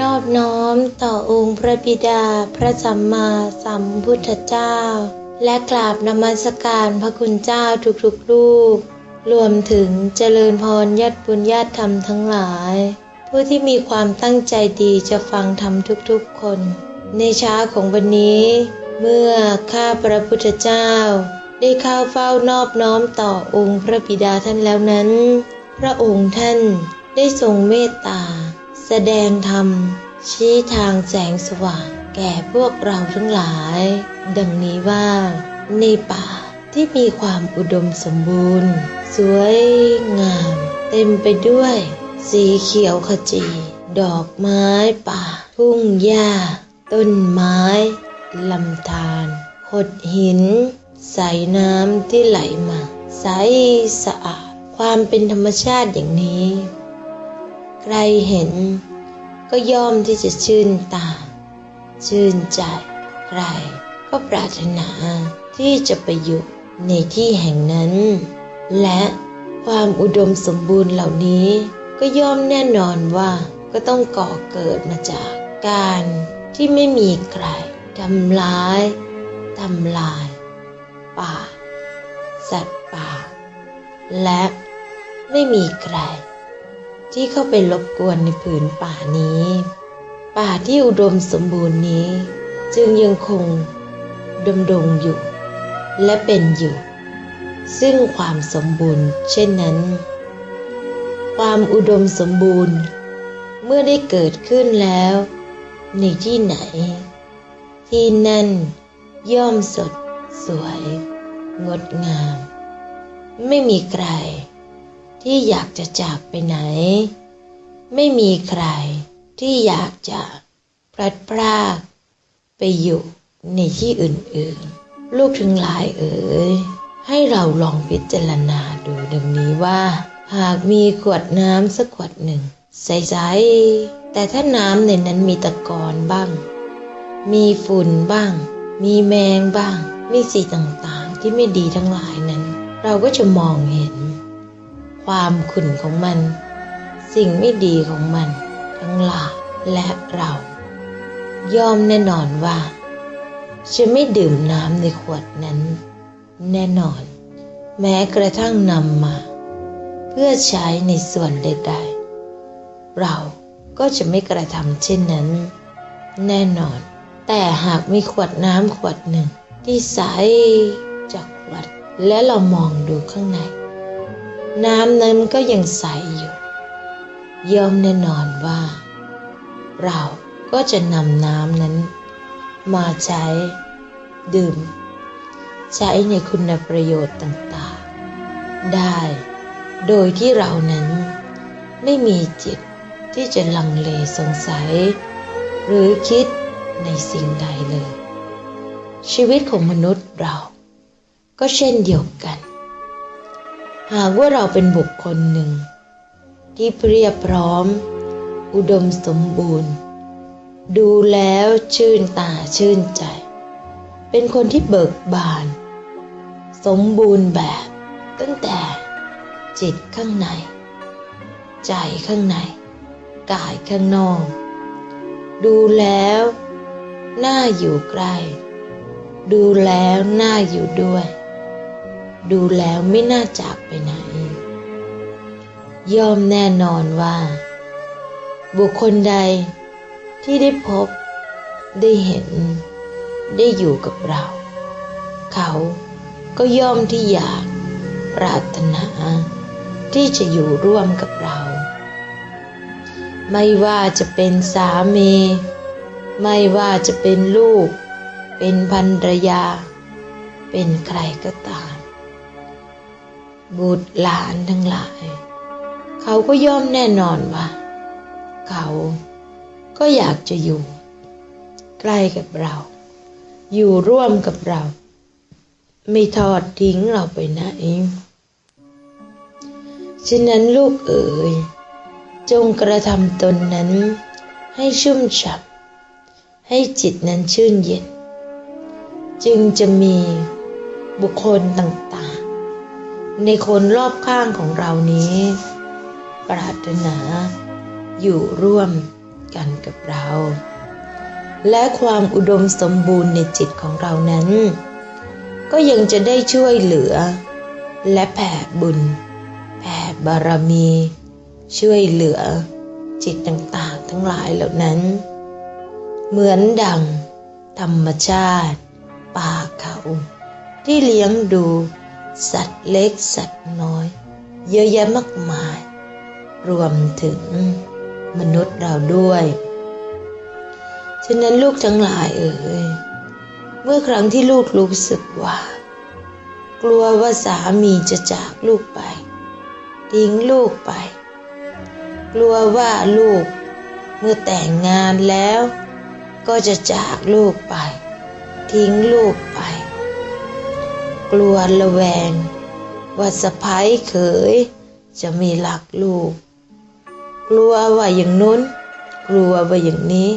นอบน้อมต่อองค์พระบิดาพระสัมมาสัมพุทธเจ้า และกราบนมัสการพระคุณเจ้าทุกๆรูป รวมถึงเจริญพรญาติบุญญาติธรรมทั้งหลาย ผู้ที่มีความตั้งใจดีจะฟังธรรมทุกๆคน ในเช้าของวันนี้ เมื่อข้าพระพุทธเจ้า ได้เข้าเฝ้านอบน้อมต่อองค์พระบิดาท่านแล้วนั้น พระองค์ท่านได้ทรงเมตตา แสดงธรรม ชี้ทางแสงสว่าง แก่พวกเราทั้งหลาย ดังนี้ว่า ในป่าที่มีความอุดมสมบูรณ์ สวยงาม เต็มไปด้วย สีเขียวขจี ดอกไม้ป่า ทุ่งหญ้า ต้นไม้ลำธารโขดหินใสน้ำที่ไหลมา ใสสะอาด ความเป็นธรรมชาติอย่างนี้ ใครเห็น ก็ย่อมที่จะชื่นตา ชื่นใจ ใครก็ปรารถนาที่จะไปอยู่ในที่แห่งนั้น และความอุดมสมบูรณ์เหล่านี้ ก็ย่อมแน่นอนว่าก็ต้องก่อเกิดมาจากการที่ไม่มีใครทำร้ายทำลาย ป่า สัตว์ป่า และไม่มีใคร ที่เข้าไปรบกวนในผืนป่านี้ ป่าที่อุดมสมบูรณ์นี้ จึงยังคงดำรงอยู่ และเป็นอยู่ ซึ่งความสมบูรณ์ เช่นนั้น ความอุดมสมบูรณ์ เมื่อได้เกิดขึ้นแล้ว ในที่ไหน ที่นั่นย่อมสดสวย งดงาม ไม่มีใคร ที่อยากจะจากไปไหน ไม่มีใครที่อยากจะพลัดพรากไปอยู่ในที่อื่นๆ ลูกทั้งหลายเอ๋ยให้เราลองพิจารณาดูดังนี้ว่า หากมีขวดน้ำสักขวดหนึ่ง ใสๆแต่ถ้าน้ำในนั้นมีตะกอนบ้าง มีฝุ่นบ้าง มีแมงบ้าง มีสิ่งต่างๆที่ไม่ดีทั้งหลายนั้น เราก็จะมองเห็น ความขุ่นของมัน สิ่งไม่ดีของมัน ทั้งหลายและเรา ยอมแน่นอนว่า จะไม่ดื่มน้ำในขวดนั้น แน่นอน แม้กระทั่งนำมา เพื่อใช้ในส่วนใดๆ เราก็จะไม่กระทำเช่นนั้น แน่นอน แต่หากมีขวดน้ำขวดหนึ่ง ที่ใสจากขวดและเรามองดูข้างใน น้ำนั้นก็ยังใสอยู่ย่อมแน่นอนว่า เราก็จะนำน้ำนั้น มาใช้ดื่ม ใช้ในคุณประโยชน์ต่างๆ ได้โดยที่เรานั้นไม่มีจิตที่จะลังเลสงสัย หรือคิดในสิ่งใดเลย ชีวิตของมนุษย์เราก็เช่นเดียวกัน หากว่าเราเป็นบุคคลหนึ่ง ที่เพียบพร้อม อุดมสมบูรณ์ ดูแล้วชื่นตาชื่นใจ เป็นคนที่เบิกบาน สมบูรณ์แบบตั้งแต่จิตข้างใน ใจข้างใน กายข้างนอก ดูแล้วน่าอยู่ใกล้ ดูแล้วน่าอยู่ด้วย ดูแล้วไม่น่าจากไปไหน ย่อมแน่นอนว่า บุคคลใดที่ได้พบ ได้เห็น ได้อยู่กับเรา เขาก็ย่อมที่อยากปรารถนา ที่จะอยู่ร่วมกับเรา ไม่ว่าจะเป็นสามี ไม่ว่าจะเป็นลูก เป็นภรรยา เป็นใครก็ตาม บุตรหลานทั้งหลาย เขาก็ย่อมแน่นอนว่า เขาก็อยากจะอยู่ ใกล้กับเรา อยู่ร่วมกับเรา ไม่ทอดทิ้งเราไปไหนฉะนั้นลูกเอ๋ย จงกระทำตนนั้น ให้ชุ่มฉ่ำให้จิตนั้นชื่นเย็น จึงจะมีบุคคลต่างๆ ในคนรอบข้างของเรานี้ ปรารถนาอยู่ร่วมกันกับเรา และความอุดมสมบูรณ์ในจิตของเรานั้น ก็ยังจะได้ช่วยเหลือ และแผ่บุญ แผ่บารมี ช่วยเหลือจิตต่างๆ ทั้งหลายเหล่านั้น เหมือนดังธรรมชาติ ป่าเขา ที่เลี้ยงดู สัตว์เล็กสัตว์น้อย เยอะแยะมากมาย รวมถึงมนุษย์เราด้วย ฉะนั้นลูกทั้งหลายเอ่ยเมื่อครั้งที่ลูกรู้สึกว่า กลัวว่าสามีจะจากลูกไป ทิ้งลูกไป กลัวว่าลูกเมื่อแต่งงานแล้ว ก็จะจากลูกไป ทิ้งลูกไป กลัวระแวง ว่าสะพ้ายเขยจะมีหลักลูก กลัวว่าอย่างนู้น กลัวว่าอย่างนี้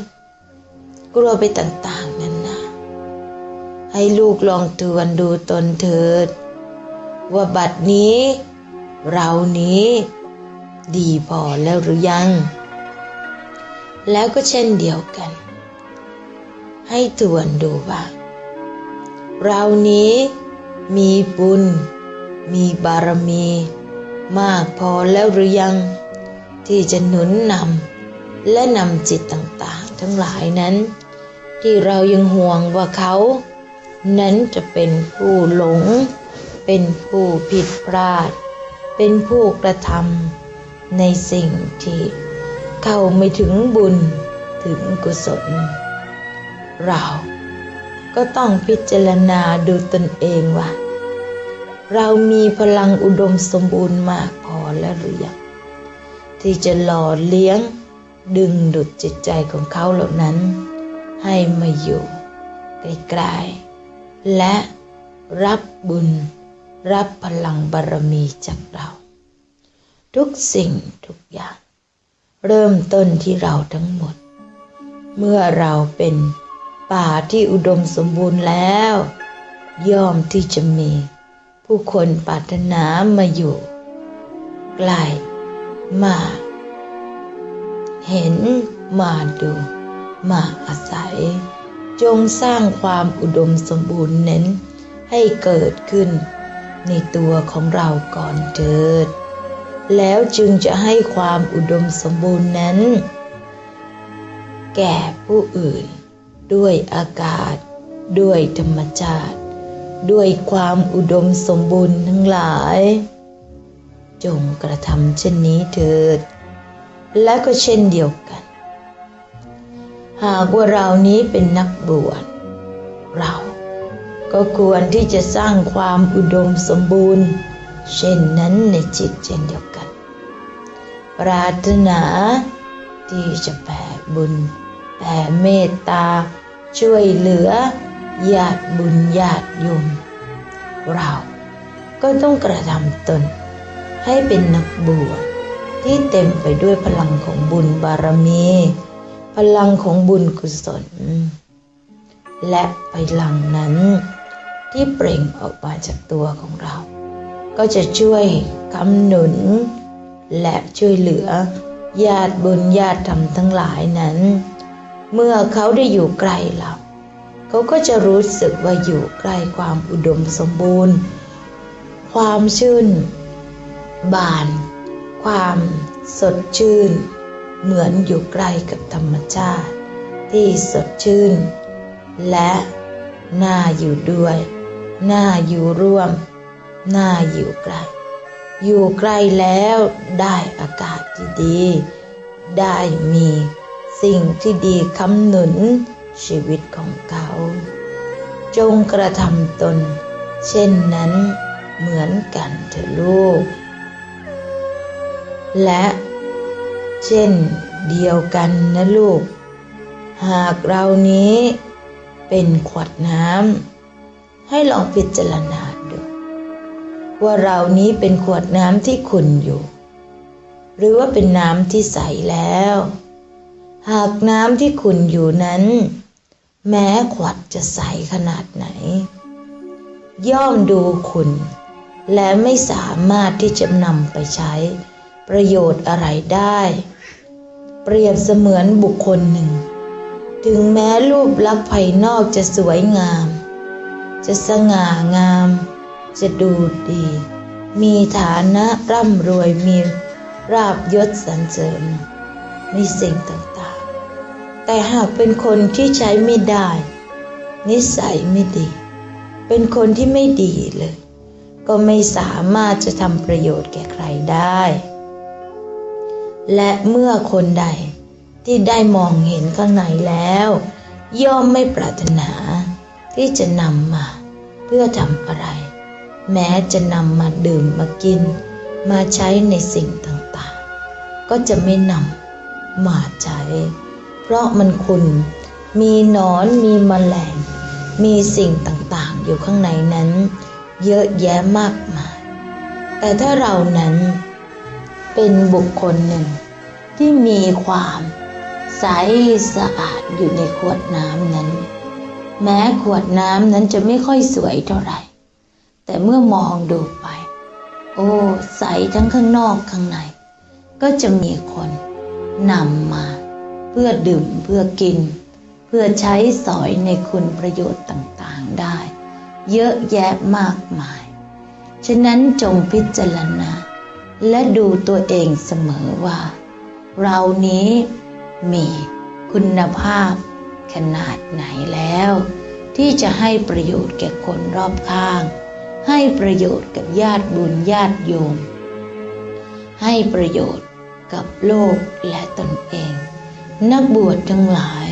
กลัวไปต่างๆนั่นนะให้ลูกลองทวนดูตนเถิด ว่าบัดนี้ เรานี้ ดีพอแล้วหรือยัง แล้วก็เช่นเดียวกัน ให้ทวนดูว่าเรานี้ มีบุญ มีบารมี มากพอแล้วหรือยัง ที่จะหนุนนำและนำจิตต่างๆ ทั้งหลายนั้น ที่เรายังห่วงว่าเขา นั้นจะเป็นผู้หลง เป็นผู้ผิดพลาด เป็นผู้กระทำในสิ่งที่เข้าไม่ถึงบุญถึงกุศล เรา ก็ต้องพิจารณาดูตนเองว่า เรามีพลังอุดมสมบูรณ์มากพอแล้วหรือยังที่จะหล่อเลี้ยงดึงดุดจิตใจของเขาเหล่านั้น ให้มาอยู่ใกล้ๆและรับบุญ รับพลังบารมีจากเรา ทุกสิ่งทุกอย่าง เริ่มต้นที่เราทั้งหมด เมื่อเราเป็น ป่าที่อุดมสมบูรณ์แล้ว ย่อมที่จะมี ผู้คนปรารถนามาอยู่ใกล้มา เห็นมาดู มาอาศัย จงสร้างความอุดมสมบูรณ์เน้นให้เกิดขึ้น ในตัวของเราก่อนเถิด แล้วจึงจะให้ความอุดมสมบูรณ์นั้น แก่ผู้อื่น ด้วยอากาศ ด้วยธรรมชาติ ด้วยความอุดมสมบูรณ์ทั้งหลาย จงกระทำเช่นนี้เถิด และก็เช่นเดียวกัน หากว่าเรานี้เป็นนักบวชเราก็ควรที่จะสร้างความอุดมสมบูรณ์ เช่นนั้นในจิตเช่นเดียวกัน ปรารถนาที่จะแผ่บุญแผ่เมตตา ช่วยเหลือญาติบุญญาติโยมเราก็ต้องกระทำตน ให้เป็นนักบวชที่เต็มไปด้วยพลังของบุญบารมี พลังของบุญกุศล และพลังนั้นที่เปล่งออกมาจากตัวของเรา ก็จะช่วยคำหนุน และช่วยเหลือญาติบุญญาติธรรมทั้งหลายนั้น เมื่อเขาได้อยู่ใกล้เราเขาก็จะรู้สึกว่าอยู่ใกล้ความอุดมสมบูรณ์ ความชื่น บาน ความสดชื่น เหมือนอยู่ใกล้กับธรรมชาติ ที่สดชื่น และน่าอยู่ด้วยน่าอยู่ร่วมน่าอยู่ใกล้อยู่ใกล้แล้วได้อากาศที่ดีได้มี สิ่งที่ดีคำหนุนชีวิตของเขา จงกระทำตน เช่นนั้นเหมือนกันเถอะลูก และเช่นเดียวกันนะลูก หากเรานี้เป็นขวดน้ำให้ลองพิจารณาดู ว่าเรานี้เป็นขวดน้ำที่ขุ่นอยู่ หรือว่าเป็นน้ำที่ใสแล้ว หากน้ำที่ขุ่นอยู่นั้น แม้ขวดจะใสขนาดไหน ย่อมดูขุ่นและไม่สามารถที่จะนำไปใช้ประโยชน์อะไรได้ เปรียบเสมือนบุคคลหนึ่ง ถึงแม้รูปลักษณ์ภายนอกจะสวยงาม จะสง่างาม จะดูดี มีฐานะร่ำรวยมีราบยศสรรเสริญ มีสิ่งต่าง แต่หากเป็นคนที่ใช้ไม่ได้ นิสัยไม่ดี เป็นคนที่ไม่ดีเลย ก็ไม่สามารถจะทำประโยชน์แก่ใครได้ และเมื่อคนใดที่ได้มองเห็นข้างในแล้ว ย่อมไม่ปรารถนา ที่จะนำมา เพื่อทำอะไร แม้จะนำมาดื่มมากิน มาใช้ในสิ่งต่างๆ ก็จะไม่นำมาใช้ ราะมันคุณมีหนอนมีมแมลง มีสิ่งต่างๆ อยู่ข้างในนั้น เยอะแยะมากมาย แต่ถ้าเรานั้น เป็นบุคคลหนึ่ง ที่มีความใสสะอาดอยู่ในขวดน้ำนั้น แม้ขวดน้ำนั้นจะไม่ค่อยสวยเท่าไหร่ แต่เมื่อมองดูไป โอ้ใสทั้งข้างนอกข้างใน ก็จะมีคนนำมา เพื่อดื่มเพื่อกิน เพื่อใช้สอยในคุณประโยชน์ต่างๆได้ เยอะแยะมากมาย ฉะนั้นจงพิจารณา และดูตัวเองเสมอว่า เรานี้มีคุณภาพขนาดไหนแล้ว ที่จะให้ประโยชน์แก่คนรอบข้าง ให้ประโยชน์กับญาติบุญญาติโยม ให้ประโยชน์กับโลกและตนเอง นักบวชทั้งหลาย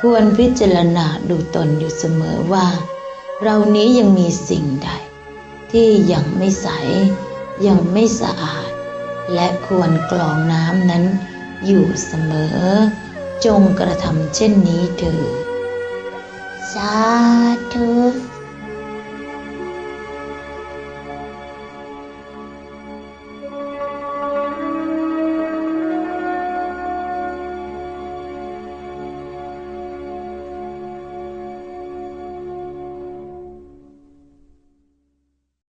ควรพิจารณาดูตนอยู่เสมอว่า เรานี้ยังมีสิ่งใด ที่ยังไม่ใส ยังไม่สะอาด และควรกรองน้ำนั้นอยู่เสมอ จงกระทำเช่นนี้เถิดสาธุ